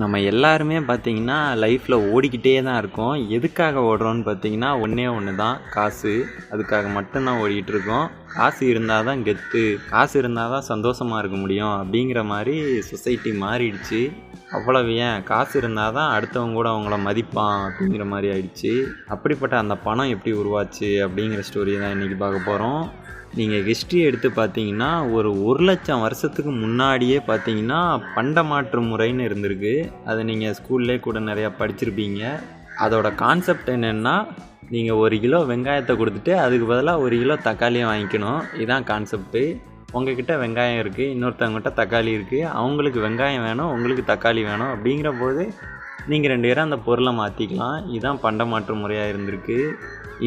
நம்ம எல்லாருமே பார்த்திங்கன்னா லைஃப்பில் ஓடிக்கிட்டே தான் இருக்கோம். எதுக்காக ஓடுறோன்னு பார்த்தீங்கன்னா ஒன்றே ஒன்று தான் காசு அதுக்காக மட்டும்தான் ஓடிக்கிட்டு இருக்கோம். காசு இருந்தால் தான் கெத்து. காசு இருந்தால் தான் சந்தோஷமாக இருக்க முடியும் அப்படிங்கிற மாதிரி சொசைட்டி மாறிடுச்சு. அவ்வளவு ஏன்? காசு இருந்தால் தான் அடுத்தவங்க கூட அவங்கள மதிப்பான் அப்படிங்கிற மாதிரி ஆயிடுச்சு. அப்படிப்பட்ட அந்த பணம் எப்படி உருவாச்சு அப்படிங்கிற ஸ்டோரி தான் இன்றைக்கி பார்க்க போகிறோம் நீங்கள் ஹிஸ்ட்ரி எடுத்து பார்த்தீங்கன்னா ஒரு ஒரு லட்சம் வருஷத்துக்கு முன்னாடியே பார்த்தீங்கன்னா பண்டமாற்று முறைன்னு இருந்திருக்கு. அதை நீங்கள் ஸ்கூல்லே கூட நிறையா படிச்சிருப்பீங்க. அதோட கான்செப்ட் என்னென்னா நீங்கள் ஒரு கிலோ வெங்காயத்தை கொடுத்துட்டு அதுக்கு பதிலாக ஒரு கிலோ தக்காளியை வாங்கிக்கணும். இதுதான் கான்செப்ட்டு உங்ககிட்ட வெங்காயம் இருக்குது இன்னொருத்தவங்ககிட்ட தக்காளி இருக்குது அவங்களுக்கு வெங்காயம் வேணும் உங்களுக்கு தக்காளி வேணும். அப்படிங்கிற போது நீங்கள் ரெண்டு பேரும் அந்த பொருளை மாற்றிக்கலாம் இதுதான் பண்டமாற்று முறையாக இருந்திருக்கு.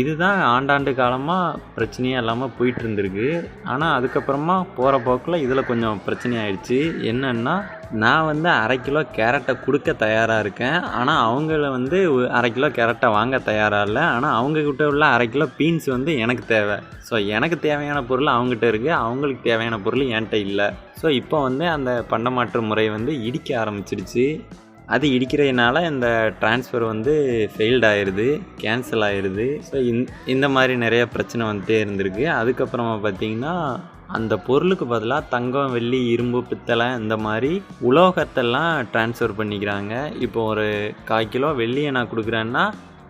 இதுதான் ஆண்டாண்டு காலமாக பிரச்சனையே இல்லாமல் போயிட்டு இருந்திருக்கு ஆனால் அதுக்கப்புறமா போகிற போக்கில் இதில் கொஞ்சம் பிரச்சனை ஆயிடுச்சு. என்னென்னா நான் வந்து அரை கிலோ கேரட்டை கொடுக்க தயாராக இருக்கேன். ஆனால் அவங்கள வந்து அரை கிலோ கேரட்டை வாங்க தயாராக இல்லை. ஆனால் அவங்கக்கிட்ட உள்ள அரை கிலோ பீன்ஸ் வந்து எனக்கு தேவை. ஸோ எனக்கு தேவையான பொருள் அவங்ககிட்ட இருக்குது அவங்களுக்கு தேவையான பொருள் என்கிட்ட இல்லை. ஸோ இப்போ வந்து அந்த பண்டமாற்று முறை வந்து இடிக்க ஆரம்பிச்சிடுச்சு அது இடிக்கிறதுனால இந்த ட்ரான்ஸ்ஃபர் வந்து ஃபெயில்ட் ஆயிடுது கேன்சல் ஆயிடுது ஸோ இந் இந்த மாதிரி நிறைய பிரச்சனை வந்துட்டே இருந்திருக்கு. அதுக்கப்புறமா பார்த்தீங்கன்னா அந்த பொருளுக்கு பதிலாக தங்கம் வெள்ளி இரும்பு பித்தளை இந்த மாதிரி உலோகத்தெல்லாம் ட்ரான்ஸ்ஃபர் பண்ணிக்கிறாங்க. இப்போ ஒரு கால் கிலோ வெள்ளியை நான் கொடுக்குறேன்னா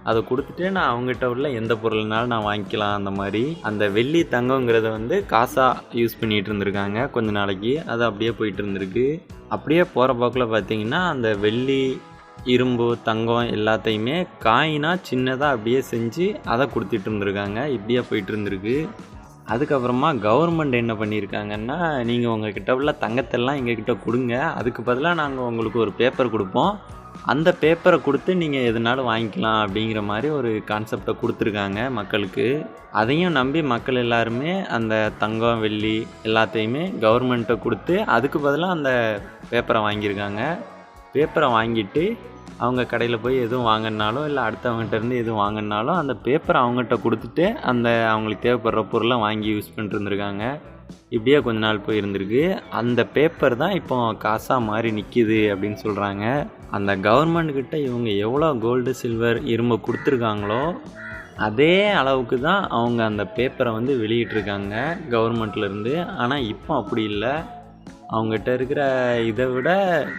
அதை கொடுத்துட்டு நான் அவங்ககிட்ட உள்ள எந்த பொருள்னாலும் நான் வாங்கிக்கலாம் அந்த மாதிரி. அந்த வெள்ளி தங்கங்கிறத வந்து காசாக யூஸ் பண்ணிகிட்டு இருந்திருக்காங்க கொஞ்ச நாளைக்கு. அது அப்படியே போயிட்டு இருந்திருக்கு. அப்படியே போகிற போக்கில் பார்த்தீங்கன்னா அந்த வெள்ளி இரும்பு தங்கம் எல்லாத்தையுமே காயினாக சின்னதாக அப்படியே செஞ்சு அதை கொடுத்துட்டு இருந்திருக்காங்க. இப்படியே போயிட்டு இருந்திருக்கு. அதுக்கப்புறமா கவர்மெண்ட் என்ன பண்ணியிருக்காங்கன்னா நீங்கள் உங்கள் கிட்ட உள்ள தங்கத்தெல்லாம் எங்ககிட்ட கொடுங்க. அதுக்கு பதிலாக நாங்கள் உங்களுக்கு ஒரு பேப்பர் கொடுப்போம். அந்த பேப்பரை கொடுத்து நீங்கள் எதுனாலும் வாங்கிக்கலாம் அப்படிங்கிற மாதிரி ஒரு கான்செப்டை கொடுத்துருக்காங்க மக்களுக்கு. அதையும் நம்பி மக்கள் எல்லாருமே அந்த தங்கம் வெள்ளி எல்லாத்தையுமே கவர்மெண்ட்டை கொடுத்து அதுக்கு பதிலாக அந்த பேப்பரை வாங்கியிருக்காங்க. பேப்பரை வாங்கிட்டு அவங்க கடையில் போய் எதுவும் வாங்கினாலும் இல்லை அடுத்தவங்ககிட்டருந்து எதுவும் வாங்கினாலும் அந்த பேப்பரை அவங்ககிட்ட கொடுத்துட்டு அந்த அவங்களுக்கு தேவைப்படுற பொருளை வாங்கி யூஸ் பண்ணிட்டு இருந்திருக்காங்க. இப்படியே கொஞ்ச நாள் போயிருந்துருக்கு அந்த பேப்பர் தான் இப்போ காசாக மாறி நிற்கிது அப்படின்னு சொல்கிறாங்க அந்த கவர்மெண்ட்கிட்ட இவங்க எவ்வளோ கோல்டு சில்வர் இரும்பு கொடுத்துருக்காங்களோ அதே அளவுக்கு தான் அவங்க அந்த பேப்பரை வந்து வெளியிட்ருக்காங்க கவர்மெண்ட்லேருந்து ஆனால் இப்போ அப்படி இல்லை. அவங்ககிட்ட இருக்கிற இதை விட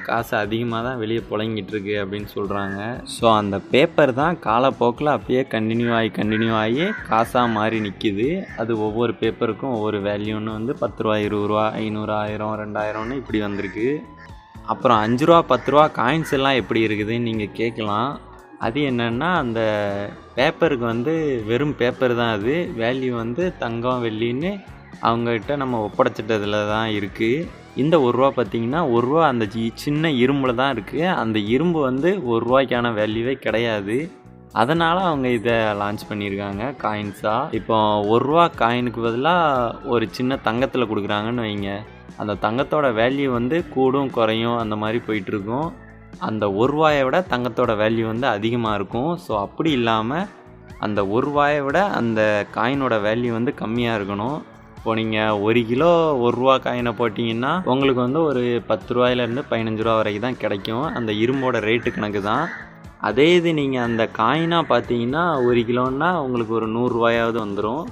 காசு அதிகமாக தான் வெளியே புழங்கிட்டு இருக்கு அப்படின்னு சொல்கிறாங்க ஸோ அந்த பேப்பர் தான் காலப்போக்கில் அப்படியே கண்டினியூ ஆகி கண்டினியூ ஆகி காசாக மாறி நிற்கிது அது ஒவ்வொரு பேப்பருக்கும் ஒவ்வொரு வேல்யூன்னு வந்து பத்து ரூபா இருபது ரூபா ஐநூறு ஆயிரம் ரெண்டாயிரம்னு இப்படி வந்திருக்கு. அப்புறம் அஞ்சு ரூபா பத்து ரூபா காயின்ஸ் எல்லாம் எப்படி இருக்குதுன்னு நீங்கள் கேட்கலாம். அது என்னென்னா அந்த பேப்பருக்கு வந்து வெறும் பேப்பர் தான் அது. வேல்யூ வந்து தங்கம் வெள்ளின்னு அவங்ககிட்ட நம்ம ஒப்படைச்சிட்டதில் தான் இருக்குது இந்த ஒரு ரூபா பார்த்தீங்கன்னா ஒரு ரூபா அந்த சி- சின்ன இரும்பில் தான் இருக்குது அந்த இரும்பு வந்து ஒரு ரூபாய்க்கான வேல்யூவே கிடையாது. அதனால் அவங்க இதை லான்ச் பண்ணியிருக்காங்க காயின்ஸாக இப்போ ஒரு ரூபா காயினுக்கு பதிலாக ஒரு சின்ன தங்கத்தில் கொடுக்குறாங்கன்னு வைங்க. அந்த தங்கத்தோட வேல்யூ வந்து கூடும் குறையும் அந்த மாதிரி போயிட்டுருக்கும். அந்த ஒரு ரூபாயை விட தங்கத்தோட வேல்யூ வந்து அதிகமாக இருக்கும். ஸோ அப்படி இல்லாமல் அந்த ஒரு ரூபாயை விட அந்த காயினோட வேல்யூ வந்து கம்மியாக இருக்கணும். இப்போ நீங்கள் ஒரு கிலோ ஒரு ரூபா காயினை போட்டிங்கன்னா உங்களுக்கு வந்து ஒரு பத்து ரூபாயிலேருந்து பதினஞ்சு ரூபா வரைக்கும் தான் கிடைக்கும். அந்த இரும்போட ரேட்டு கணக்கு தான். அதே இது நீங்கள் அந்த காயினாக பார்த்தீங்கன்னா ஒரு கிலோன்னா உங்களுக்கு ஒரு நூறுரூவாயாவது வந்துடும்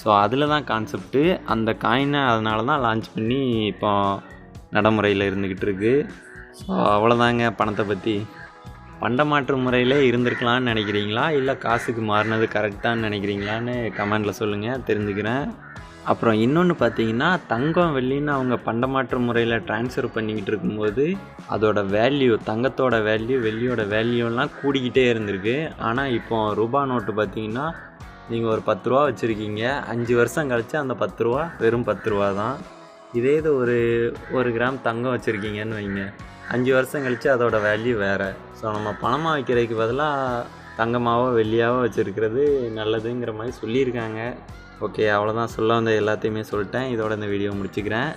ஸோ அதில் தான் கான்செப்ட்டு அந்த காயினை அதனால தான் லான்ச் பண்ணி இப்போ நடைமுறையில் இருந்துக்கிட்டு இருக்கு. ஸோ அவ்வளோதாங்க பணத்தை பற்றி பண்டமாற்று முறையிலே இருந்திருக்கலாம்னு நினைக்கிறீங்களா? இல்லை காசுக்கு மாறினது கரெக்டானு நினைக்கிறீங்களான்னு கமெண்டில் சொல்லுங்கள் தெரிஞ்சுக்கிறேன். அப்புறம் இன்னொன்று பார்த்தீங்கன்னா தங்கம் வெள்ளின்னு அவங்க பண்டமாற்று முறையில் ட்ரான்ஸ்ஃபர் பண்ணிக்கிட்டு இருக்கும்போது அதோட வேல்யூ தங்கத்தோட வேல்யூ வெள்ளியோட வேல்யூலாம் கூடிக்கிட்டே இருந்திருக்கு. ஆனால் இப்போ ரூபா நோட்டு பார்த்தீங்கன்னா நீங்கள் ஒரு பத்து ரூபா வச்சுருக்கீங்க. அஞ்சு வருஷம் கழிச்சு அந்த பத்து ரூபா வெறும் பத்து ரூபா தான். இதே இது ஒரு ஒரு கிராம் தங்கம் வச்சுருக்கீங்கன்னு வைங்க. அஞ்சு வருஷம் கழிச்சு அதோட வேல்யூ வேறு. ஸோ நம்ம பணமாக வைக்கிறதுக்கு பதிலாக தங்கமாவோ வெள்ளியாவோ வச்சுருக்கிறது நல்லதுங்கிற மாதிரி சொல்லியிருக்காங்க. ஓகே அவ்வளோதான் சொல்ல வந்த எல்லாத்தையுமே சொல்லிட்டேன். இதோட இந்த வீடியோ முடிச்சுக்கிறேன்.